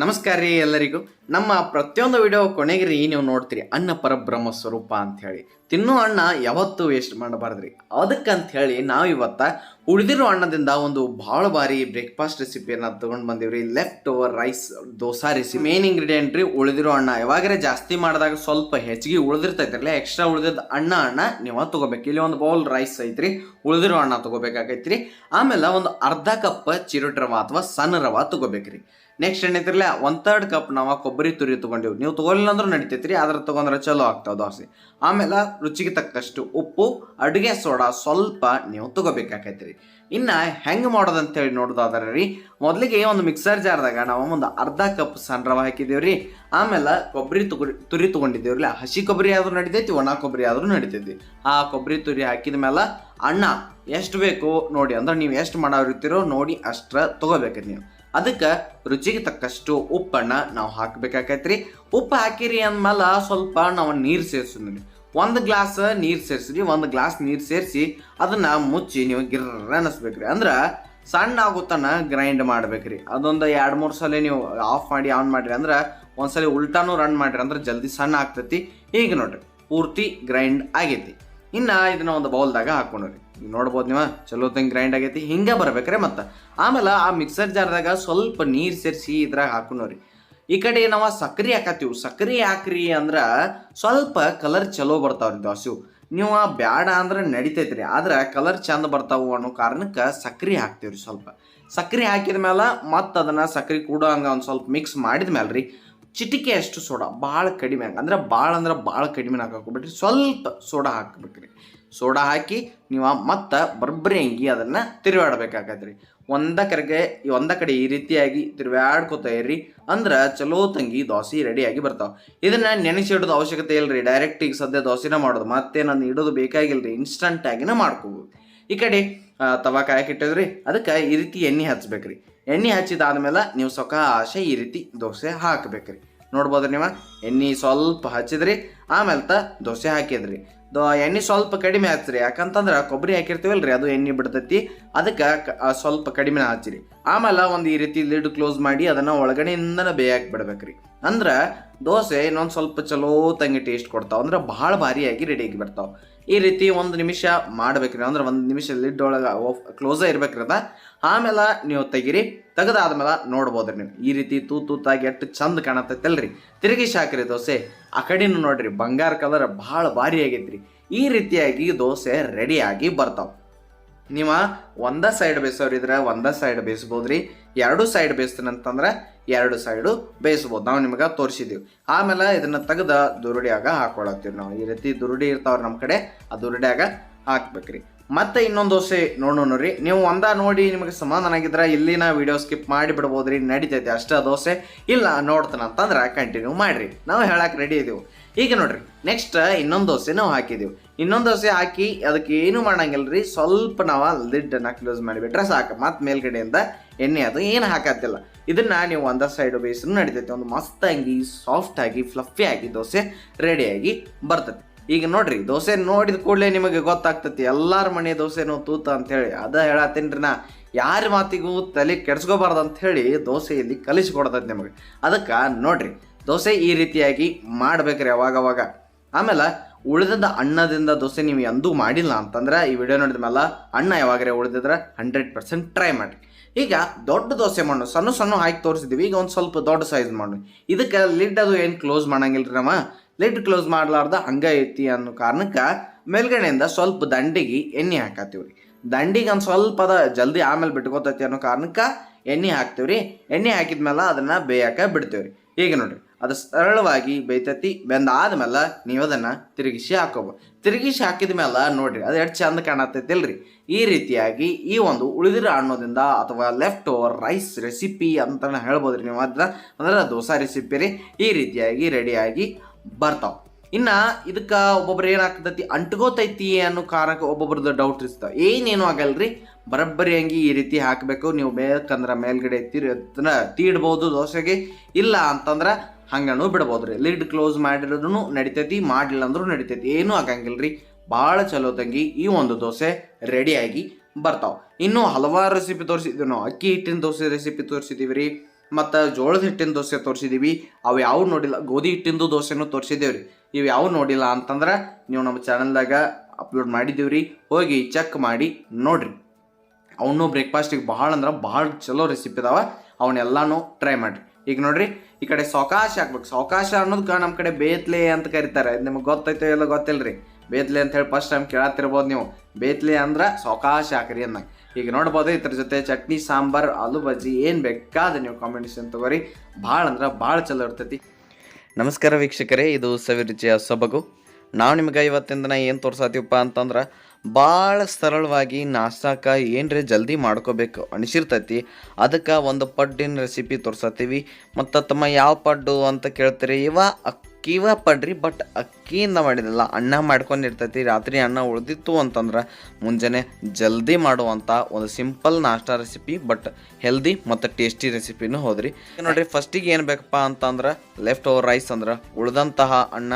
ನಮಸ್ಕಾರ ರೀ ಎಲ್ಲರಿಗೂ. ನಮ್ಮ ಪ್ರತಿಯೊಂದು ವಿಡಿಯೋ ಕೊನೆಗೆ ರೀ ನೀವು ನೋಡ್ತೀರಿ. ಅನ್ನ ಪರಬ್ರಹ್ಮ ಸ್ವರೂಪ ಅಂತ ಹೇಳಿ. ತಿನ್ನೋ ಅಣ್ಣ ಯಾವತ್ತೂ ವೇಸ್ಟ್ ಮಾಡಬಾರ್ದ್ರಿ. ಅದಕ್ಕಂತ ಹೇಳಿ ನಾವು ಇವತ್ತ ಉಳಿದಿರೋ ಅಣ್ಣದಿಂದ ಒಂದು ಭಾಳ ಬಾರಿ ಬ್ರೇಕ್ಫಾಸ್ಟ್ ರೆಸಿಪಿಯನ್ನ ತಗೊಂಡ್ ಬಂದಿವ್ರಿ. Left over rice dosa recipe main ingredient ರೀ ಉಳಿದಿರೋ ಅಣ್ಣ ಯಾವಾಗರೆ ಜಾಸ್ತಿ ಮಾಡಿದಾಗ ಸ್ವಲ್ಪ ಹೆಚ್ಚಿಗೆ ಉಳಿದಿರ್ತೈತ್ರಲ್ಲ ಎಕ್ಸ್ಟ್ರಾ ಉಳಿದಿದ್ದ ಅಣ್ಣ ಅಣ್ಣ ನೀವು ತಗೋಬೇಕು. ಇಲ್ಲಿ ಒಂದು ಬೌಲ್ ರೈಸ್ ಐತ್ರಿ. ಉಳಿದಿರೋ ಅಣ್ಣ ತಗೋಬೇಕಾಗೈತ್ರಿ. ಆಮೇಲೆ ಒಂದು ಅರ್ಧ ಕಪ್ ಚಿರೋಟಿ ರವ ಅಥವಾ ಸಣ್ಣ ರವ ತಗೋಬೇಕ್ರಿ. ನೆಕ್ಸ್ಟ್ ಏನೈತಿರಲ್ಲ ಒನ್ ತರ್ಡ್ ಕಪ್ ನಾವು ಕೊಬ್ಬರಿ ತುರಿ ತೊಗೊಂಡಿವಿ. ನೀವು ತಗೊಳ್ಳಿಲ್ಲ ಅಂದ್ರೂ ನಡಿತೈತ್ರಿ, ಆದ್ರೆ ತೊಗೊಂಡ್ರೆ ಚಲೋ ಆಗ್ತಾವೆ ದೋಸೆ ಆಮೇಲೆ ರುಚಿಗೆ ತಕ್ಕಷ್ಟು ಉಪ್ಪು, ಅಡುಗೆ ಸೋಡಾ ಸ್ವಲ್ಪ ನೀವು ತೊಗೋಬೇಕಾಕೈತ್ರಿ. ಇನ್ನು ಹೆಂಗೆ ಮಾಡೋದಂತ ಹೇಳಿ ನೋಡೋದಾದ್ರೆ ರೀ, ಮೊದಲಿಗೆ ಒಂದು ಮಿಕ್ಸರ್ ಜಾರ್ದಾಗ ನಾವು ಒಂದು ಅರ್ಧ ಕಪ್ ಸಣ್ಣ ರವೆ ಹಾಕಿದ್ದೇವೆ ರೀ ಆಮೇಲೆ ಕೊಬ್ಬರಿ ತುರಿ ತುರಿ ತಗೊಂಡಿದ್ದೇವ್ರಿ ಹಸಿ ಕೊಬ್ಬರಿ ಆದರೂ ನಡಿತೈತಿ, ಒಣ ಕೊಬ್ಬರಿ ಆದರೂ ನಡಿತೈತಿ. ಆ ಕೊಬ್ಬರಿ ತುರಿ ಹಾಕಿದ ಮೇಲೆ ಅಣ್ಣ, ಎಷ್ಟು ಬೇಕು ನೋಡಿ, ಅಂದ್ರೆ ನೀವು ಎಷ್ಟು ಮಾಡೋರಿರ್ತೀರೋ ನೋಡಿ ಅಷ್ಟ್ರ ತೊಗೋಬೇಕು ನೀವು. ಅದಕ್ಕೆ ರುಚಿಗೆ ತಕ್ಕಷ್ಟು ಉಪ್ಪನ್ನು ನಾವು ಹಾಕಬೇಕಾಕೈತ್ರಿ. ಉಪ್ಪು ಹಾಕಿರಿ ಅಂದ್ಮೇಲೆ ಸ್ವಲ್ಪ ನಾವು ನೀರು ಸೇರಿಸಿದ್ರಿ ಒಂದು ಗ್ಲಾಸ್ ನೀರು ಸೇರಿಸ್ರಿ ಒಂದು ಗ್ಲಾಸ್ ನೀರು ಸೇರಿಸಿ ಅದನ್ನು ಮುಚ್ಚಿ ನೀವು ಗಿರ್ರ ಅನ್ನಿಸ್ಬೇಕ್ರಿ ಅಂದ್ರೆ ಸಣ್ಣ ಆಗುತ್ತಾನ ಗ್ರೈಂಡ್ ಮಾಡ್ಬೇಕ್ರಿ. ಅದೊಂದು ಎರಡು ಮೂರು ಸಲ ನೀವು ಆಫ್ ಮಾಡಿ ಆನ್ ಮಾಡಿರಿ. ಅಂದ್ರೆ ಒಂದ್ಸಲ ಉಲ್ಟಾನು ರನ್ ಮಾಡಿರಿ. ಅಂದ್ರೆ ಜಲ್ದಿ ಸಣ್ಣ ಆಗ್ತೈತಿ. ಈಗ ನೋಡ್ರಿ, ಪೂರ್ತಿ ಗ್ರೈಂಡ್ ಆಗೈತಿ ಇನ್ನು ಇದನ್ನ ಒಂದು ಬೌಲ್ದಾಗ ಹಾಕೊಂಡ್ರಿ. ನೋಡ್ಬೋದು ನೀವು? ಚಲೋ ಗ್ರೈಂಡ್ ಆಗೈತಿ. ಹಿಂಗೆ ಬರ್ಬೇಕ್ರೆ ಮತ್ತೆ. ಆಮೇಲೆ ಆ ಮಿಕ್ಸರ್ ಜಾರ್ದಾಗ ಸ್ವಲ್ಪ ನೀರು ಸೇರಿಸಿ ಇದ್ರಾಗ ಹಾಕೊಂಡ್ರಿ ಈ ಕಡೆ ನಾವು ಸಕ್ರೆ ಹಾಕತ್ತೀವಿ. ಸಕ್ರೆ ಹಾಕ್ರಿ ಅಂದ್ರೆ ಸ್ವಲ್ಪ ಕಲರ್ ಚಲೋ ಬರ್ತಾವ್ರಿ ದೋಸೆವು ನೀವು ಬ್ಯಾಡ ಅಂದ್ರೆ ನಡಿತೈತ್ರಿ. ಆದ್ರೆ ಕಲರ್ ಚಂದ ಬರ್ತಾವು ಅನ್ನೋ ಕಾರಣಕ್ಕೆ ಸಕ್ರೆ ಹಾಕ್ತೀವ್ರಿ ಸ್ವಲ್ಪ. ಸಕ್ರೆ ಹಾಕಿದ ಮೇಲೆ ಮತ್ತೆ ಅದನ್ನ ಸಕ್ರೆ ಕೂಡ ಹಂಗೆ ಒಂದು ಸ್ವಲ್ಪ ಮಿಕ್ಸ್ ಮಾಡಿದ ಮೇಲೆ ರೀ ಚಿಟಿಕೆ ಅಷ್ಟು ಸೋಡಾ ಭಾಳ ಕಡಿಮೆ ಹಾಕಿ ಅಂದ್ರೆ ಭಾಳ ಅಂದ್ರೆ ಭಾಳ ಕಡಿಮೆ ಹಾಕೋಬಿಟ್ರಿ ಸ್ವಲ್ಪ ಸೋಡಾ ಹಾಕ್ಬೇಕ್ರಿ. ಸೋಡಾ ಹಾಕಿ ನೀವು ಮತ್ತೆ ಬರ್ಬರಿ ಅಂಗಿ ಅದನ್ನು ತಿರುಗಾಡ್ಬೇಕಾಗತ್ರಿ. ಒಂದ ಕಡೆಗೆ ಒಂದ ಕಡೆ ಈ ರೀತಿಯಾಗಿ ತಿರುಗಾಡ್ಕೋತ ಇರ್ರಿ. ಅಂದ್ರೆ ಚಲೋ ತಂಗಿ ದೋಸೆ ರೆಡಿಯಾಗಿ ಬರ್ತಾವೆ. ಇದನ್ನ ನೆನೆಸಿಡೋದು ಅವಶ್ಯಕತೆ ಇಲ್ರಿ. ಡೈರೆಕ್ಟ್ ಈಗ ಸದ್ಯ ದೋಸೆನ ಮಾಡೋದು. ಮತ್ತೆ ನಾನು ಇಡೋದು ಬೇಕಾಗಿಲ್ರಿ. ಇನ್ಸ್ಟಂಟ್ ಆಗಿನ ಮಾಡ್ಕೋಬೋದು. ಈ ಕಡೆ ತವಾ ತವಾ ಕಾಯಕ್ಕಿಟ್ಟಿದ್ರಿ ಅದಕ್ಕೆ ಈ ರೀತಿ ಎಣ್ಣೆ ಹಚ್ಬೇಕ್ರಿ. ಎಣ್ಣೆ ಹಚ್ಚಿದಾದ್ಮೇಲೆ ನೀವು ಸೊಕಾಶ ಈ ರೀತಿ ದೋಸೆ ಹಾಕ್ಬೇಕ್ರಿ. ನೋಡ್ಬೋದ್ರಿ ನೀವು? ಎಣ್ಣೆ ಸ್ವಲ್ಪ ಹಚ್ಚಿದ್ರಿ, ಆಮೇಲೆ ತ ದೋಸೆ ಹಾಕಿದ್ರಿ. ದೋ ಎಣ್ಣೆ ಸ್ವಲ್ಪ ಕಡಿಮೆ ಹಚ್ಚಿರಿ ಯಾಕಂತಂದ್ರೆ ಕೊಬ್ಬರಿ ಹಾಕಿರ್ತೀವಲ್ರಿ, ಅದು ಎಣ್ಣೆ ಬಿಡ್ತೈತಿ, ಅದಕ್ಕೆ ಸ್ವಲ್ಪ ಕಡಿಮೆ ಹಚ್ಚಿರಿ ಆಮೇಲೆ ಒಂದು ಈ ರೀತಿ ಲಿಡ್ ಕ್ಲೋಸ್ ಮಾಡಿ ಅದನ್ನು ಒಳಗಡೆಯಿಂದನೇ ಬೇಯಕ್ಕೆ ಬಿಡ್ಬೇಕ್ರಿ. ಅಂದ್ರೆ ದೋಸೆ ಇನ್ನೊಂದು ಸ್ವಲ್ಪ ಚಲೋ ತಂಗಿ ಟೇಸ್ಟ್ ಕೊಡ್ತಾವೆ. ಅಂದ್ರೆ ಭಾಳ ಭಾರಿಯಾಗಿ ರೆಡಿಯಾಗಿ ಬರ್ತಾವೆ. ಈ ರೀತಿ ಒಂದು ನಿಮಿಷ ಮಾಡ್ಬೇಕ್ರಿ. ಅಂದ್ರೆ ಒಂದು ನಿಮಿಷ ಲಿಡ್ ಒಳಗೆ ಕ್ಲೋಸ ಇರ್ಬೇಕ್ರಿ ಅದ ಆಮೇಲೆ ನೀವು ತೆಗಿರಿ. ತೆಗೆದಾದ್ಮೇಲೆ ನೋಡ್ಬೋದ್ರಿ ನೀವು. ಈ ರೀತಿ ತೂ ತೂತಾಗಿ ಎಷ್ಟು ಚಂದ ಕಾಣತೈತಲ್ರಿ ತಿರುಗಿ ಹಾಕ್ರಿ ದೋಸೆ. ಆ ಕಡೆನೂ ನೋಡ್ರಿ ಬಂಗಾರ ಕಲರ್ ಭಾಳ ಭಾರಿ ಆಗೈತ್ರಿ. ಈ ರೀತಿಯಾಗಿ ದೋಸೆ ರೆಡಿಯಾಗಿ ಬರ್ತಾವ. ನೀವು ಒಂದ ಸೈಡ್ ಬೇಯಿಸೋರಿದ್ರೆ ಒಂದ ಸೈಡ್ ಬೇಯಿಸ್ಬೋದ್ರಿ ಎರಡು ಸೈಡ್ ಬೇಯಿಸ್ತೀನಂತಂದ್ರೆ ಎರಡು ಸೈಡು ಬೇಯಿಸ್ಬೋದು ನಾವು ನಿಮಗೆ ತೋರಿಸಿದ್ದೀವಿ ಆಮೇಲೆ ಇದನ್ನು ತೆಗೆದ ದುರುಡಿಯಾಗ ಹಾಕೊಳತ್ತೀವಿ ನಾವು. ಈ ರೀತಿ ದುರುಡಿ ಇರ್ತಾವ್ರಿ ನಮ್ಮ ಕಡೆ, ಆ ದುರುಡಿಯಾಗ ಹಾಕ್ಬೇಕ್ರಿ. ಮತ್ತೆ ಇನ್ನೊಂದು ದೋಸೆ ನೋಡೋಣ ರೀ ನೀವು ಒಂದ ನೋಡಿ ನಿಮಗೆ ಸಮಾಧಾನ ಆಗಿದ್ರೆ ಇಲ್ಲಿನ ವಿಡಿಯೋ ಸ್ಕಿಪ್ ಮಾಡಿ ಬಿಡ್ಬೋದ್ರಿ ನಡೀತೈತೆ ಅಷ್ಟೇ ದೋಸೆ. ಇಲ್ಲ ನೋಡ್ತಾನಂತಂದ್ರೆ ಕಂಟಿನ್ಯೂ ಮಾಡಿರಿ. ನಾವು ಹೇಳಕ್ಕೆ ರೆಡಿ ಇದೀವಿ. ಈಗ ನೋಡ್ರಿ ನೆಕ್ಸ್ಟ್ ಇನ್ನೊಂದು ದೋಸೆ ನಾವು ಹಾಕಿದೀವಿ. ಇನ್ನೊಂದು ದೋಸೆ ಹಾಕಿ ಅದಕ್ಕೆ ಏನು ರೀ ಸ್ವಲ್ಪ ನಾವು ಲಿಡ್ಡನ್ನು ಕ್ಲೋಸ್ ಮಾಡಿಬಿಟ್ರೆ ಸಾಕು. ಮತ್ತೆ ಮೇಲ್ಗಡೆಯಿಂದ ಎಣ್ಣೆ ಅದು ಏನು ಹಾಕತ್ತಿಲ್ಲ. ಇದನ್ನ ನೀವು ಒಂದ ಸೈಡ್ ಬೇಯಿಸಿದ್ರು ನಡೀತೈತೆ. ಒಂದು ಮಸ್ತಾಗಿ ಸಾಫ್ಟಾಗಿ ಆಗಿ ದೋಸೆ ರೆಡಿಯಾಗಿ ಬರ್ತೈತಿ. ಈಗ ನೋಡ್ರಿ, ದೋಸೆ ನೋಡಿದ ಕೂಡಲೇ ನಿಮಗೆ ಗೊತ್ತಾಗ್ತೈತಿ. ಎಲ್ಲಾರ ಮನೆ ದೋಸೆನೂ ತೂತ ಅಂತೇಳಿ. ಅದ ಹೇಳತ್ತೀನಿ ನಾ. ಯಾರ ಮಾತಿಗೂ ತಲೆ ಕೆಡ್ಸ್ಕೋಬಾರ್ದು ಅಂತ ಹೇಳಿ ದೋಸೆಯಲ್ಲಿ ಕಲಿಸಿ ಕಲಿಸ್ಕೊಡ್ತೈತಿ ನಿಮಗೆ. ಅದಕ್ಕೆ ನೋಡ್ರಿ ದೋಸೆ ಈ ರೀತಿಯಾಗಿ ಮಾಡ್ಬೇಕ್ರಿ ಅವಾಗ ಅವಾಗ. ಆಮೇಲೆ ಉಳಿದ ಅನ್ನದಿಂದ ದೋಸೆ ನೀವು ಎಂದೂ ಮಾಡಿಲ್ಲ ಅಂತಂದ್ರೆ ಈ ವಿಡಿಯೋ ನೋಡಿದ ಮೇಲೆ ಅಣ್ಣ ಯಾವಾಗರೆ ಉಳಿದಿದ್ರೆ ಹಂಡ್ರೆಡ್ ಪರ್ಸೆಂಟ್ ಟ್ರೈ ಮಾಡಿ ಈಗ ದೊಡ್ಡ ದೋಸೆ ಮಾಡು ಸಣ್ಣ ಸಣ್ಣ ಹಾಕಿ ತೋರಿಸಿದ್ದೀವಿ ಈಗ ಒಂದು ಸ್ವಲ್ಪ ದೊಡ್ಡ ಸೈಜ್ ಮಾಡು ಇದಕ್ಕೆ ಲಿಡ್ ಅದು ಏನು ಕ್ಲೋಸ್ ಮಾಡಂಗಿಲ್ರಿ ನಮ್ಮ ಲಿಡ್ ಕ್ಲೋಸ್ ಮಾಡ್ಲಾರ್ದ ಹಂಗ ಐತಿ ಅನ್ನೋ ಕಾರಣಕ್ಕೆ ಮೇಲ್ಗಡೆಯಿಂದ ಸ್ವಲ್ಪ ದಂಡಿಗೆ ಎಣ್ಣೆ ಹಾಕತ್ತೀವಿ ರೀ ದಂಡಿಗೆ ಒಂದು ಸ್ವಲ್ಪ ಅದ, ಜಲ್ದಿ ಆಮೇಲೆ ಬಿಟ್ಕೋತೈತಿ ಅನ್ನೋ ಕಾರಣಕ್ಕೆ ಎಣ್ಣೆ ಹಾಕ್ತೀವ್ರಿ. ಎಣ್ಣೆ ಹಾಕಿದ್ಮೇಲೆ ಬೇಯಕ್ಕೆ ಬಿಡ್ತೀವಿ ರೀ ಈಗ ನೋಡ್ರಿ ಅದು ಸರಳವಾಗಿ ಬೇಯ್ತೈತಿ ಬೆಂದಾದ್ಮೇಲೆ ನೀವು ಅದನ್ನು ತಿರುಗಿಸಿ ಹಾಕೋಬೋದು ತಿರುಗಿಸಿ ಹಾಕಿದ ಮೇಲೆ ನೋಡಿರಿ, ಅದು ಎಷ್ಟು ಚಂದ ಕಾಣತೈತಿಲ್ರಿ. ಈ ರೀತಿಯಾಗಿ ಈ ಒಂದು ಉಳಿದಿರೋ ಅನ್ನೋದಿಂದ ಅಥವಾ ಲೆಫ್ಟ್ ಓವರ್ ರೈಸ್ ರೆಸಿಪಿ ಅಂತ ಹೇಳ್ಬೋದ್ರಿ ನೀವು ಅದನ್ನ ಅಂದ್ರೆ ದೋಸೆ ರೆಸಿಪಿ ರೀ. ಈ ರೀತಿಯಾಗಿ ರೆಡಿಯಾಗಿ ಬರ್ತಾವೆ. ಇನ್ನು ಇದಕ್ಕೆ ಒಬ್ಬೊಬ್ರು ಏನಾಗ್ತೈತಿ ಅಂಟ್ಕೋತೈತಿ ಅನ್ನೋ ಕಾರಣಕ್ಕೆ ಒಬ್ಬೊಬ್ರದ್ದು ಡೌಟ್ ಇರ್ತಾವೆ. ಏನೇನು ಆಗಲ್ರಿ, ಬರಬ್ಬರಿ ಹಂಗೆ ಈ ರೀತಿ ಹಾಕಬೇಕು, ನೀವು ಬೇಕಂದ್ರೆ ಮೇಲ್ಗಡೆ ತೀರ್ ತೀಡ್ಬೋದು ದೋಸೆಗೆ. ಇಲ್ಲ ಅಂತಂದ್ರೆ ಹಂಗನೂ ಬಿಡ್ಬೋದ್ರಿ. ಲಿಡ್ ಕ್ಲೋಸ್ ಮಾಡಿರೋದು ನಡಿತೈತಿ, ಮಾಡಲಿಲ್ಲ ಅಂದ್ರೂ ನಡಿತೈತಿ. ಏನೂ ರೀ ಭಾಳ ಚಲೋ ತಂಗಿ, ಈ ಒಂದು ದೋಸೆ ರೆಡಿಯಾಗಿ ಬರ್ತಾವೆ. ಇನ್ನೂ ಹಲವಾರು ರೆಸಿಪಿ ತೋರಿಸಿದ್ವಿ ನಾವು ಅಕ್ಕಿ ಹಿಟ್ಟಿನ ದೋಸೆ ರೆಸಿಪಿ ತೋರಿಸಿದ್ದೀವಿ ರೀ ಮತ್ತು ಜೋಳದ ಹಿಟ್ಟಿನ ದೋಸೆ ತೋರಿಸಿದ್ದೀವಿ ಅವು ಯಾವ ನೋಡಿಲ್ಲ, ಗೋಧಿ ಹಿಟ್ಟಿಂದು ದೋಸೆನೂ ತೋರಿಸಿದ್ದೇವೆ ರೀ ಇವು ಯಾವ ನೋಡಿಲ್ಲ ಅಂತಂದ್ರೆ ನೀವು ನಮ್ಮ ಚಾನಲ್ದಾಗ ಅಪ್ಲೋಡ್ ಮಾಡಿದ್ದೀವಿ ರೀ ಹೋಗಿ ಚೆಕ್ ಮಾಡಿ ನೋಡಿರಿ. ಅವನು ಬ್ರೇಕ್ಫಾಸ್ಟಿಗೆ ಭಾಳ ಅಂದ್ರೆ ಭಾಳ ಚಲೋ ರೆಸಿಪಿ ಇದಾವೆ ಅವನ್ನೆಲ್ಲನೂ ಟ್ರೈ ಮಾಡಿರಿ. ಈಗ ನೋಡ್ರಿ, ಈ ಕಡೆ ಸಾವಕಾಶ ಹಾಕ್ಬೇಕು ಸಾವಕಾಶ ಅನ್ನೋದಕ್ಕೆ ನಮ್ಮ ಕಡೆ ಬೇತ್ಲೆ ಅಂತ ಕರೀತಾರೆ. ನಿಮಗೆ ಗೊತ್ತೈತೋ ಎಲ್ಲ ಗೊತ್ತಿಲ್ಲರಿ ಬೇತ್ಲೆ ಅಂತ ಹೇಳಿ ಫಸ್ಟ್ ಟೈಮ್ ಕೇಳತ್ತಿರ್ಬೋದು ನೀವು. ಬೇತ್ಲೆ ಅಂದ್ರೆ ಸಾವಕಾಶ ಹಾಕ್ರಿ ಅನ್ನಂಗೆ ಈಗ ನೋಡ್ಬೋದು ಇದ್ರ ಜೊತೆ ಚಟ್ನಿ, ಸಾಂಬಾರ್, ಆಲೂ ಬಜ್ಜಿ ಏನು ಬೇಕಾದ ನೀವು ಕಾಂಬಿನೇಷನ್ ತಗೋರಿ. ಭಾಳ ಅಂದ್ರೆ ಭಾಳ ಚಲೋ ಇರ್ತೈತಿ. ನಮಸ್ಕಾರ ವೀಕ್ಷಕರೇ, ಇದು ಸವಿರುಚಿಯ ಸೊಬಗು. ನಾವು ನಿಮ್ಗೆ ಇವತ್ತಿನ ದಿನ ಏನು ತೋರ್ಸತ್ತೀವಪ್ಪ ಅಂತಂದ್ರೆ ಭಾಳ ಸರಳವಾಗಿ ನಾಷ್ಟಾಕ ಏನ್ರಿ ಜಲ್ದಿ ಮಾಡ್ಕೋಬೇಕು ಅನಿಸಿರ್ತೈತಿ. ಅದಕ್ಕೆ ಒಂದು ಪಡ್ಡಿನ ರೆಸಿಪಿ ತೋರ್ಸತ್ತೀವಿ ಮತ್ತು ತಮ್ಮ ಯಾವ ಪಡ್ಡು ಅಂತ ಕೇಳ್ತೀರಿ. ಇವ ಅಕ್ಕಿವ ಪಡ್ರಿ ಬಟ್ ಅಕ್ಕಿಯಿಂದ ಮಾಡಿದಲ್ಲ. ಅನ್ನ ಮಾಡ್ಕೊಂಡಿರ್ತೈತಿ ರಾತ್ರಿ ಅನ್ನ ಉಳಿದಿತ್ತು ಅಂತಂದ್ರೆ ಮುಂಜಾನೆ ಜಲ್ದಿ ಮಾಡುವಂಥ ಒಂದು ಸಿಂಪಲ್ ನಾಷ್ಟಾ ರೆಸಿಪಿ ಬಟ್ ಹೆಲ್ದಿ ಮತ್ತು ಟೇಸ್ಟಿ ರೆಸಿಪಿನೂ ಹೋದ್ರಿ. ನೋಡಿರಿ ಫಸ್ಟಿಗೆ ಏನು ಬೇಕಪ್ಪ ಅಂತಂದ್ರೆ ಲೆಫ್ಟ್ ಓವರ್ ರೈಸ್ ಅಂದ್ರೆ ಉಳಿದಂತಹ ಅನ್ನ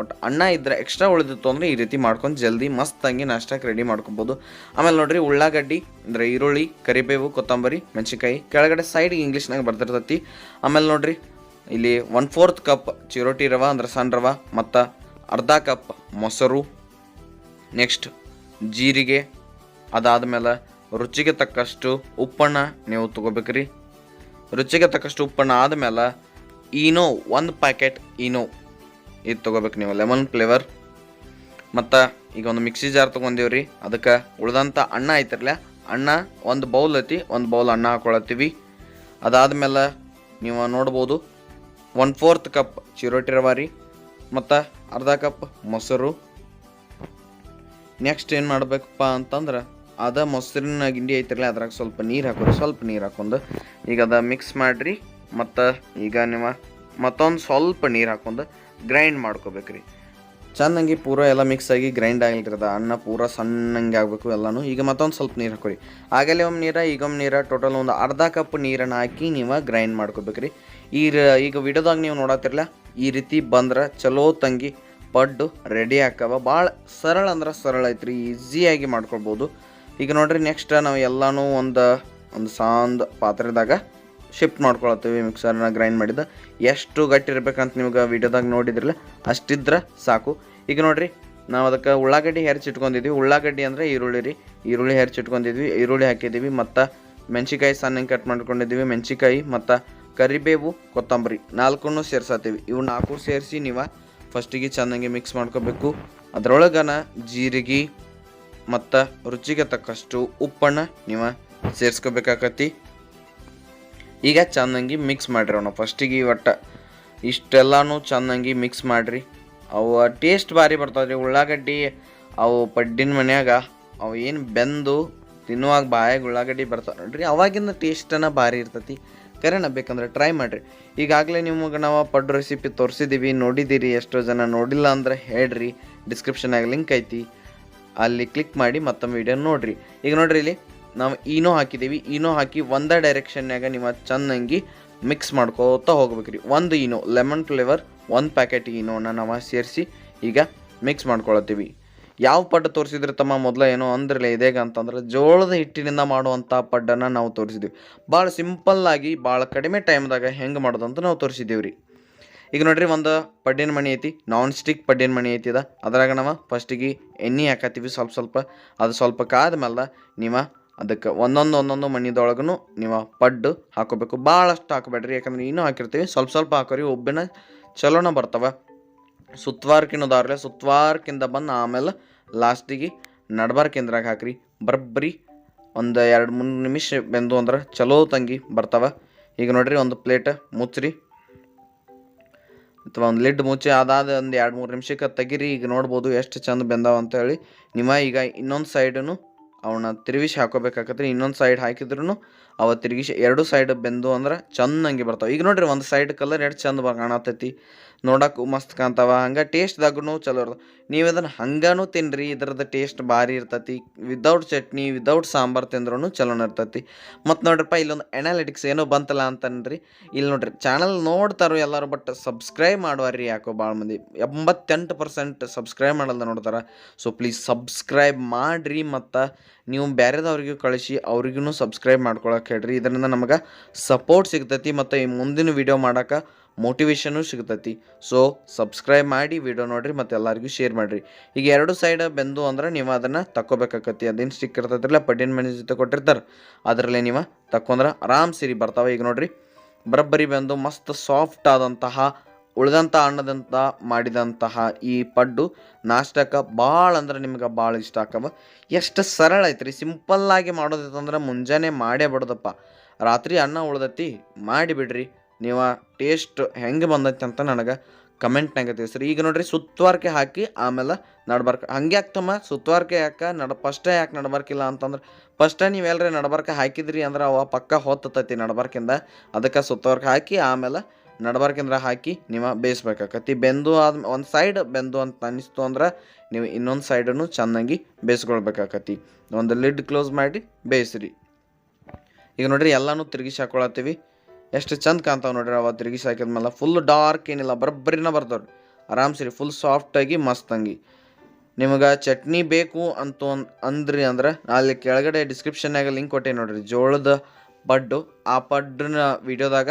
ಒಟ್ಟು ಅಣ್ಣ ಇದ್ರೆ ಎಕ್ಸ್ಟ್ರಾ ಉಳಿದಿತ್ತು ಅಂದರೆ ಈ ರೀತಿ ಮಾಡ್ಕೊಂಡು ಜಲ್ದಿ ಮಸ್ತಾಗಿ ನಾಷ್ಟಕ್ಕೆ ರೆಡಿ ಮಾಡ್ಕೊಬೋದು. ಆಮೇಲೆ ನೋಡ್ರಿ ಉಳ್ಳಾಗಡ್ಡಿ, ಅಂದರೆ ಈರುಳ್ಳಿ, ಕರಿಬೇವು, ಕೊತ್ತಂಬರಿ, ಮೆಣಸಿನ್ಕಾಯಿ, ಕೆಳಗಡೆ ಸೈಡ್ಗೆ ಇಂಗ್ಲೀಷ್ನಾಗ ಬರ್ತಿರ್ತೈತಿ. ಆಮೇಲೆ ನೋಡ್ರಿ ಇಲ್ಲಿ ಒನ್ ಫೋರ್ತ್ ಕಪ್ ಚಿರೋಟಿ ರವ, ಅಂದ್ರೆ ಸಣ್ಣ ರವ, ಮತ್ತು ಅರ್ಧ ಕಪ್ ಮೊಸರು. ನೆಕ್ಸ್ಟ್ ಜೀರಿಗೆ, ಅದಾದಮೇಲೆ ರುಚಿಗೆ ತಕ್ಕಷ್ಟು ಉಪ್ಪನ್ನ ನೀವು ತೊಗೋಬೇಕ್ರಿ. ರುಚಿಗೆ ತಕ್ಕಷ್ಟು ಉಪ್ಪನ್ನ ಆದಮೇಲೆ ಈನೋ ಒಂದು ಪ್ಯಾಕೆಟ್ ಈನೋ ಇದು ತೊಗೋಬೇಕು ನೀವು. ಲೆಮನ್ ಫ್ಲೇವರ್ ಮತ್ತು ಈಗ ಒಂದು ಮಿಕ್ಸಿ ಜಾರ್ ತೊಗೊಂಡೀವ್ರಿ ಅದಕ್ಕೆ ಉಳ್ದಂಥ ಅಣ್ಣ ಐತಿರಲ್ಲ. ಅಣ್ಣ ಒಂದು ಬೌಲ್ ಐತಿ. ಒಂದು ಬೌಲ್ ಅನ್ನ ಹಾಕೊಳತ್ತೀವಿ. ಅದಾದಮೇಲೆ ನೀವು ನೋಡ್ಬೋದು ಒನ್ ಫೋರ್ತ್ ಕಪ್ ಚಿರೋಟಿ ರವ ರೀ. ಮತ್ತು ಅರ್ಧ ಕಪ್ ಮೊಸರು. ನೆಕ್ಸ್ಟ್ ಏನು ಮಾಡಬೇಕಪ್ಪ ಅಂತಂದ್ರೆ ಅದ ಮೊಸರಿನ ಗಿಂಡಿ ಐತಿರಲ್ಲ, ಅದ್ರಾಗ ಸ್ವಲ್ಪ ನೀರು ಹಾಕೋರಿ. ಸ್ವಲ್ಪ ನೀರು ಹಾಕೊಂಡು ಈಗ ಅದ ಮಿಕ್ಸ್ ಮಾಡಿರಿ. ಮತ್ತು ಈಗ ನೀವು ಮತ್ತೊಂದು ಸ್ವಲ್ಪ ನೀರು ಹಾಕೊಂಡು ಗ್ರೈಂಡ್ ಮಾಡ್ಕೋಬೇಕ್ರಿ. ಚೆನ್ನಾಗಿ ಪೂರ ಎಲ್ಲ ಮಿಕ್ಸ್ ಆಗಿ ಗ್ರೈಂಡ್ ಆಗಿರ್ತದ, ಅನ್ನ ಪೂರ ಸಣ್ಣಂಗೆ ಆಗಬೇಕು ಎಲ್ಲನೂ. ಈಗ ಮತ್ತೊಂದು ಸ್ವಲ್ಪ ನೀರು ಹಾಕೋರಿ ಆಗಲೇ ಒಮ್ಮೆ ನೀರ ಈಗ ಒಮ್ಮೆ ನೀರ ಟೋಟಲ್ ಒಂದು ಅರ್ಧ ಕಪ್ ನೀರನ್ನು ಹಾಕಿ ನೀವು ಗ್ರೈಂಡ್ ಮಾಡ್ಕೋಬೇಕ್ರಿ. ಈ ಈಗ ವಿಡಿಯೋದಾಗ ನೀವು ನೋಡತ್ತಿರಲ್ಲ ಈ ರೀತಿ ಬಂದ್ರೆ ಚಲೋ ತಂಗಿ ಪಡ್ಡು ರೆಡಿ ಹಾಕವ ಭಾಳ ಸರಳ ಅಂದ್ರೆ ಸರಳ ಐತ್ರಿ ಈಸಿಯಾಗಿ ಮಾಡ್ಕೊಳ್ಬೋದು. ಈಗ ನೋಡ್ರಿ ನೆಕ್ಸ್ಟ್ ನಾವು ಎಲ್ಲನೂ ಒಂದು ಒಂದು ಸಾಂದ್ ಪಾತ್ರೆದಾಗ ಶಿಫ್ಟ್ ಮಾಡ್ಕೊಳತ್ತೀವಿ ಮಿಕ್ಸರ್ನ ಗ್ರೈಂಡ್ ಮಾಡಿದ. ಎಷ್ಟು ಗಟ್ಟಿ ಇರ್ಬೇಕಂತ ನಿಮ್ಗೆ ವೀಡಿಯೋದಾಗ ನೋಡಿದ್ರಲ್ಲ, ಅಷ್ಟಿದ್ರೆ ಸಾಕು. ಈಗ ನೋಡ್ರಿ, ನಾವು ಅದಕ್ಕೆ ಉಳ್ಳಾಗಡ್ಡಿ ಹೆರ್ಚಿಟ್ಕೊಂಡಿದ್ವಿ ಉಳ್ಳಾಗಡ್ಡಿ ಅಂದರೆ ಈರುಳ್ಳಿ ರೀ. ಈರುಳ್ಳಿ ಹೆರ್ಚಿಟ್ಕೊಂಡಿದ್ವಿ ಈರುಳ್ಳಿ ಹಾಕಿದ್ದೀವಿ, ಮತ್ತು ಮೆಣಸಿಕಾಯಿ ಸಣ್ಣಗೆ ಕಟ್ ಮಾಡ್ಕೊಂಡಿದ್ದೀವಿ ಮೆಣಸಿಕಾಯಿ ಮತ್ತು ಕರಿಬೇವು, ಕೊತ್ತಂಬರಿ ನಾಲ್ಕನ್ನು ಸೇರ್ಸತ್ತೀವಿ ಇವು ನಾಲ್ಕು ಸೇರಿಸಿ ನೀವು ಫಸ್ಟಿಗೆ ಚೆನ್ನಾಗಿ ಮಿಕ್ಸ್ ಮಾಡ್ಕೋಬೇಕು. ಅದರೊಳಗನ ಜೀರಿಗೆ ಮತ್ತು ರುಚಿಗೆ ತಕ್ಕಷ್ಟು ಉಪ್ಪನ್ನು ನೀವು ಸೇರಿಸ್ಕೋಬೇಕಾಕತಿ ಈಗ ಚೆನ್ನಾಗಿ ಮಿಕ್ಸ್ ಮಾಡಿರಿ ಅವನು. ಫಸ್ಟಿಗೆ ಒಟ್ಟು ಇಷ್ಟೆಲ್ಲನೂ ಚೆನ್ನಾಗಿ ಮಿಕ್ಸ್ ಮಾಡಿರಿ. ಅವು ಟೇಸ್ಟ್ ಭಾರಿ ಬರ್ತಾವೆ ರೀ ಉಳ್ಳಾಗಡ್ಡಿ ಅವು ಪಡ್ಡಿನ ಮನ್ಯಾಗ ಅವು ಏನು ಬೆಂದು ತಿನ್ನುವಾಗ ಬಾಯಾಗ ಉಳ್ಳಾಗಡ್ಡಿ ಬರ್ತಾವೆ ನೋಡ್ರಿ. ಅವಾಗಿಂದ ಟೇಸ್ಟನ್ನು ಭಾರಿ ಇರ್ತೈತಿ. ಕರೆನ ಬೇಕಂದ್ರೆ ಟ್ರೈ ಮಾಡಿರಿ. ಈಗಾಗಲೇ ನಿಮಗೆ ನಾವು ಪಡ್ ರೆಸಿಪಿ ತೋರಿಸಿದ್ದೀವಿ ನೋಡಿದ್ದೀರಿ ಎಷ್ಟೋ ಜನ ನೋಡಿಲ್ಲ ಅಂದ್ರೆ ಹೇಳ್ರಿ. ಡಿಸ್ಕ್ರಿಪ್ಷನಾಗ ಲಿಂಕ್ ಐತಿ. ಅಲ್ಲಿ ಕ್ಲಿಕ್ ಮಾಡಿ ಮತ್ತೊಮ್ಮೆ ವಿಡಿಯೋ ನೋಡಿರಿ. ಈಗ ನೋಡ್ರಿ ಇಲ್ಲಿ. ನಾವು ಈನೋ ಹಾಕಿದ್ದೀವಿ ಈನೋ ಹಾಕಿ ಒಂದೇ ಡೈರೆಕ್ಷನ್ನಾಗ ನಿಮ್ಮ ಚೆನ್ನಾಗಿ ಮಿಕ್ಸ್ ಮಾಡ್ಕೋತಾ ಹೋಗ್ಬೇಕ್ರಿ. ಒಂದು ಈನೋ ಲೆಮನ್ ಫ್ಲೇವರ್ ಒಂದು ಪ್ಯಾಕೆಟ್ ಈನೋನ ನಾವು ಸೇರಿಸಿ ಈಗ ಮಿಕ್ಸ್ ಮಾಡ್ಕೊಳತ್ತೀವಿ. ಯಾವ ಪಡ್ಡು ತೋರಿಸಿದ್ರೆ ತಮ್ಮ ಮೊದಲು ಏನೋ ಅಂದ್ರಲ್ಲ ಇದೇಗ ಅಂತಂದ್ರೆ ಜೋಳದ ಹಿಟ್ಟಿನಿಂದ ಮಾಡುವಂಥ ಪಡ್ಡನ್ನು ನಾವು ತೋರಿಸಿದ್ವಿ. ಭಾಳ ಸಿಂಪಲ್ಲಾಗಿ ಭಾಳ ಕಡಿಮೆ ಟೈಮ್ದಾಗ ಹೆಂಗೆ ಮಾಡೋದು ಅಂತ ನಾವು ತೋರಿಸಿದ್ದೀವಿ ರೀ ಈಗ ನೋಡ್ರಿ ಒಂದು ಪಡ್ಡಿನ ಮಣಿ ಐತಿ ನಾನ್ ಸ್ಟಿಕ್ ಪಡ್ಡಿನ ಮಣಿ ಐತಿ ಅದ. ಅದ್ರಾಗ ನಾವು ಫಸ್ಟಿಗೆ ಎಣ್ಣೆ ಹಾಕತ್ತೀವಿ ಸ್ವಲ್ಪ ಸ್ವಲ್ಪ. ಅದು ಸ್ವಲ್ಪ ಕಾದ ಮೇಲೆ ನೀವು ಅದಕ್ಕೆ ಒಂದೊಂದು ಒಂದೊಂದು ಮಣ್ಣಿದೊಳಗೂ ನೀವು ಪಡ್ಡು ಹಾಕೋಬೇಕು. ಭಾಳಷ್ಟು ಹಾಕಬೇಡ್ರಿ, ಯಾಕಂದ್ರೆ ಇನ್ನೂ ಹಾಕಿರ್ತೀವಿ. ಸ್ವಲ್ಪ ಸ್ವಲ್ಪ ಹಾಕೋರಿ ಒಬ್ಬಿನ ಚಲೋನ ಬರ್ತವೆ. ಸುತ್ತವಾರ್ಕಿನದಾರ್ಲೆ ಸುತ್ತವಾರ್ಕಿಂದ ಬಂದು ಆಮೇಲೆ ಲಾಸ್ಟಿಗೆ ನಡ್ಬಾರ್ಕಿಂದ್ರಾಗ ಹಾಕ್ರಿ. ಬರಬ್ಬರಿ ಒಂದು ಎರಡು ಮೂರು ನಿಮಿಷ ಬೆಂದು ಅಂದ್ರೆ ಚಲೋ ತಂಗಿ ಬರ್ತಾವೆ. ಈಗ ನೋಡಿರಿ, ಒಂದು ಪ್ಲೇಟ್ ಮುಚ್ಚ್ರಿ ಅಥವಾ ಒಂದು ಲಿಡ್ ಮುಚ್ಚಿ ಅದಾದ ಒಂದು ಎರಡು ಮೂರು ನಿಮಿಷಕ್ಕೆ ತೆಗಿರಿ. ಈಗ ನೋಡ್ಬೋದು ಎಷ್ಟು ಚಂದ ಬೆಂದಾವ ಅಂತ ಹೇಳಿ ನಿಮ್ಮ ಈಗ ಇನ್ನೊಂದು ಸೈಡನ್ನು ಅವನ್ನ ತಿರುಗಿಸಿ ಹಾಕೋಬೇಕಾಗತ್ತೆ. ಇನ್ನೊಂದು ಸೈಡ್ ಹಾಕಿದ್ರು ಅವ ತಿರುಗಿಸಿ ಎರಡು ಸೈಡ್ ಬೆಂದು ಅಂದ್ರೆ ಚಂದಂಗೆ ಬರ್ತಾವೆ. ಈಗ ನೋಡ್ರಿ ಒಂದು ಸೈಡ್ ಕಲರ್ ಎಷ್ಟು ಚಂದ ಕಾಣತೈತಿ ನೋಡಕ್ಕೂ ಮಸ್ತ್ ಕಾಣ್ತಾವ. ಹಂಗೆ ಟೇಸ್ಟ್ದಾಗೂ ಚಲೋ ಇರ್ತದೆ. ನೀವು ಇದನ್ನು ಹಂಗಾನು ತಿನ್ನಿರಿ ಇದ್ರದ್ದು ಟೇಸ್ಟ್ ಭಾರಿ ಇರ್ತೈತಿ. ವಿದೌಟ್ ಚಟ್ನಿ ವಿದೌಟ್ ಸಾಂಬಾರು ತಿಂದ್ರೂ ಚಲೋನ ಇರ್ತೈತಿ. ಮತ್ತು ನೋಡ್ರಪ್ಪ ಇಲ್ಲೊಂದು ಎನಾಲಿಟಿಕ್ಸ್ ಏನೋ ಬಂತಲ್ಲ ಅಂತನ್ರಿ. ಇಲ್ಲಿ ನೋಡ್ರಿ ಚಾನಲ್ ನೋಡ್ತಾರೋ ಎಲ್ಲರೂ ಬಟ್ ಸಬ್ಸ್ಕ್ರೈಬ್ ಮಾಡುವಾರ್ರಿ ಯಾಕೋ ಭಾಳ ಮಂದಿ. ಎಂಬತ್ತೆಂಟು ಪರ್ಸೆಂಟ್ ಸಬ್ಸ್ಕ್ರೈಬ್ ಮಾಡಲ್ಲ ನೋಡ್ತಾರೆ. ಸೊ ಪ್ಲೀಸ್ ಸಬ್ಸ್ಕ್ರೈಬ್ ಮಾಡಿರಿ ಮತ್ತು ನೀವು ಬೇರೆದವ್ರಿಗೂ ಕಳಿಸಿ ಅವ್ರಿಗೂ ಸಬ್ಸ್ಕ್ರೈಬ್ ಮಾಡ್ಕೊಳಕ್ಕೆ ಹೇಳ್ರಿ. ಇದರಿಂದ ನಮಗೆ ಸಪೋರ್ಟ್ ಸಿಗ್ತೈತಿ. ಮತ್ತು ಈ ಮುಂದಿನ ವಿಡಿಯೋ ಮಾಡೋಕೆ ಮೋಟಿವೇಶನು ಸಿಗ್ತೈತಿ. ಸೊ ಸಬ್ಸ್ಕ್ರೈಬ್ ಮಾಡಿ ವಿಡಿಯೋ ನೋಡಿರಿ, ಮತ್ತು ಎಲ್ಲರಿಗೂ ಶೇರ್ ಮಾಡಿರಿ. ಈಗ ಎರಡು ಸೈಡ್ ಬೆಂದು ಅಂದ್ರೆ ನೀವು ಅದನ್ನು ತಕ್ಕೋಬೇಕಾಕತಿ ಅದೇನು ಸ್ಟಿಕ್ ಇರ್ತೈತ್ರಲ್ಲ ಪಡ್ಡಿನ ಮನೆ ಜೊತೆ ಕೊಟ್ಟಿರ್ತಾರೆ. ಅದರಲ್ಲಿ ನೀವು ತಕ್ಕೊಂಡ್ರೆ ಆರಾಮ್ ಸಿರಿ ಬರ್ತಾವೆ. ಈಗ ನೋಡಿರಿ, ಬರಬ್ಬರಿ ಬೆಂದು ಮಸ್ತ್ ಸಾಫ್ಟ್ ಆದಂತಹ ಉಳಿದಂಥ ಅನ್ನದಂತ ಮಾಡಿದಂತಹ ಈ ಪಡ್ಡು ನಾಷ್ಟಕ್ಕೆ ಭಾಳ ಅಂದ್ರೆ ನಿಮ್ಗೆ ಭಾಳ ಇಷ್ಟ ಆಕವ. ಎಷ್ಟು ಸರಳ ಐತ್ರಿ ಸಿಂಪಲ್ಲಾಗಿ ಮಾಡೋದಿತ್ತಂದ್ರೆ ಮುಂಜಾನೆ ಮಾಡೇ ಬಿಡೋದಪ್ಪ. ರಾತ್ರಿ ಅನ್ನ ಉಳ್ದತಿ ಮಾಡಿಬಿಡ್ರಿ ನೀವು ಟೇಸ್ಟ್ ಹೆಂಗೆ ಬಂದೈತಿ ಅಂತ ನನಗೆ ಕಮೆಂಟ್ನಾಗ ತಿಳಿಸ್ರಿ. ಈಗ ನೋಡ್ರಿ ಸುತ್ತುವಾರ್ಕೆ ಹಾಕಿ ಆಮೇಲೆ ನಡ್ಬಾರ್ಕ. ಹಂಗೆ ಆಗ್ತಮ್ಮ ಸುತ್ತುವಾರ್ಕೆ ಯಾಕೆ? ನಡ ಫಸ್ಟೇ ಯಾಕೆ ನಡ್ಬಾರ್ಕಿಲ್ಲ ಅಂತಂದ್ರೆ ಫಸ್ಟೇ ನೀವು ಎಲ್ಲರೇ ನಡ್ಬಾರ್ಕ ಹಾಕಿದ್ರಿ ಅಂದ್ರೆ ಅವ ಪಕ್ಕ ಹೊತ್ತತೈತಿ ನಡ್ಬಾರ್ಕಿಂದ. ಅದಕ್ಕೆ ಸುತ್ತುವಾರ್ಕೆ ಹಾಕಿ ಆಮೇಲೆ ನಡ್ಬಾರ್ಕಿಂದ್ರೆ ಹಾಕಿ ನೀವು ಬೇಯಿಸ್ಬೇಕಾಕತಿ. ಬೆಂದು ಆದ ಒಂದು ಸೈಡ್ ಬೆಂದು ಅಂತ ಅನಿಸ್ತು ಅಂದ್ರೆ ನೀವು ಇನ್ನೊಂದು ಸೈಡನ್ನು ಚೆನ್ನಾಗಿ ಬೇಯಿಸ್ಕೊಳ್ಬೇಕಾಕತಿ. ಒಂದು ಲಿಡ್ ಕ್ಲೋಸ್ ಮಾಡಿ ಬೇಯಿಸ್ರಿ. ಈಗ ನೋಡ್ರಿ ಎಲ್ಲನೂ ತಿರುಗಿಸಿ ಹಾಕೊಳತ್ತೀವಿ. ಎಷ್ಟು ಚಂದ ಕಾಣ್ತಾವೆ ನೋಡ್ರಿ ಅವ ತಿರುಗಿಸಿ ಹಾಕಿದ್ಮೇಲೆ ಫುಲ್ ಡಾರ್ಕ್ ಏನಿಲ್ಲ, ಬರಬ್ಬರಿನ ಬರ್ತಾವ್ರಿ. ಆರಾಮ್ಸರಿ ಫುಲ್ ಸಾಫ್ಟಾಗಿ ಮಸ್ತಂಗಿ ನಿಮಗೆ ಚಟ್ನಿ ಬೇಕು ಅಂತ ಅಂದ್ರಿ ಅಂದ್ರೆ ಅಲ್ಲಿ ಕೆಳಗಡೆ ಡಿಸ್ಕ್ರಿಪ್ಷನ್ನಾಗ ಲಿಂಕ್ ಕೊಟ್ಟೆ ನೋಡ್ರಿ. ಜೋಳದ ಪಡ್ಡು, ಆ ಪಡ್ಡನ್ನ ವಿಡಿಯೋದಾಗ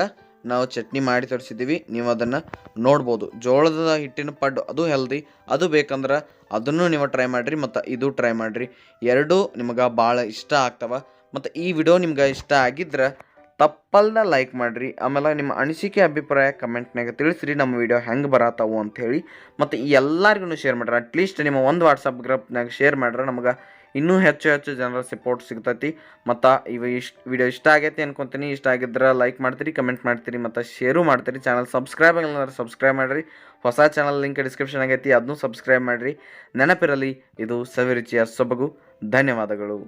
ನಾವು ಚಟ್ನಿ ಮಾಡಿ ತೋರಿಸಿದ್ದೀವಿ. ನೀವು ಅದನ್ನು ನೋಡ್ಬೋದು. ಜೋಳದ ಹಿಟ್ಟಿನ ಪಡ್ಡು, ಅದು ಹೆಲ್ದಿ ಅದು ಬೇಕಂದ್ರೆ ಅದನ್ನು ನೀವು ಟ್ರೈ ಮಾಡಿರಿ, ಮತ್ತು ಇದು ಟ್ರೈ ಮಾಡಿರಿ. ಎರಡೂ ನಿಮಗೆ ಭಾಳ ಇಷ್ಟ ಆಗ್ತವೆ. ಮತ್ತು ಈ ವಿಡಿಯೋ ನಿಮ್ಗೆ ಇಷ್ಟ ಆಗಿದ್ರೆ ತಪ್ಪಲ್ದ ಲೈಕ್ ಮಾಡಿರಿ. ಆಮೇಲೆ ನಿಮ್ಮ ಅನಿಸಿಕೆ, ಅಭಿಪ್ರಾಯ ಕಮೆಂಟ್ನಾಗ ತಿಳಿಸ್ರಿ. ನಮ್ಮ ವಿಡಿಯೋ ಹೆಂಗೆ ಬರತ್ತಾವು ಅಂಥೇಳಿ. ಮತ್ತು ಎಲ್ಲರಿಗೂ ಶೇರ್ ಮಾಡ್ರಿ. ಅಟ್ಲೀಸ್ಟ್ ನಿಮ್ಮ ಒಂದು ವಾಟ್ಸಪ್ ಗ್ರೂಪ್ನಾಗ ಶೇರ್ ಮಾಡ್ರೆ ನಮಗೆ ಇನ್ನೂ ಹೆಚ್ಚು ಹೆಚ್ಚು ಜನರ ಸಪೋರ್ಟ್ ಸಿಗ್ತೈತಿ. ಮತ್ತು ಇವ ಇಷ್ಟು ವಿಡಿಯೋ ಇಷ್ಟ ಆಗೈತಿ ಅನ್ಕೊತೀನಿ. ಇಷ್ಟ ಆಗಿದ್ರೆ ಲೈಕ್ ಮಾಡ್ತೀರಿ ಕಮೆಂಟ್ ಮಾಡ್ತೀರಿ, ಮತ್ತು ಶೇರು ಮಾಡ್ತೀರಿ. ಚಾನಲ್ ಸಬ್ಸ್ಕ್ರೈಬ್ ಆಗಿಲ್ಲ ಸಬ್ಸ್ಕ್ರೈಬ್ ಮಾಡಿರಿ. ಹೊಸ ಚಾನಲ್ ಲಿಂಕ್ ಡಿಸ್ಕ್ರಿಪ್ಷನ್ ಆಗೈತಿ ಅದನ್ನೂ ಸಬ್ಸ್ಕ್ರೈಬ್ ಮಾಡಿರಿ. ನೆನಪಿರಲಿ, ಇದು ಸವಿರುಚಿಯ ಸೊಬಗು. ಧನ್ಯವಾದಗಳು.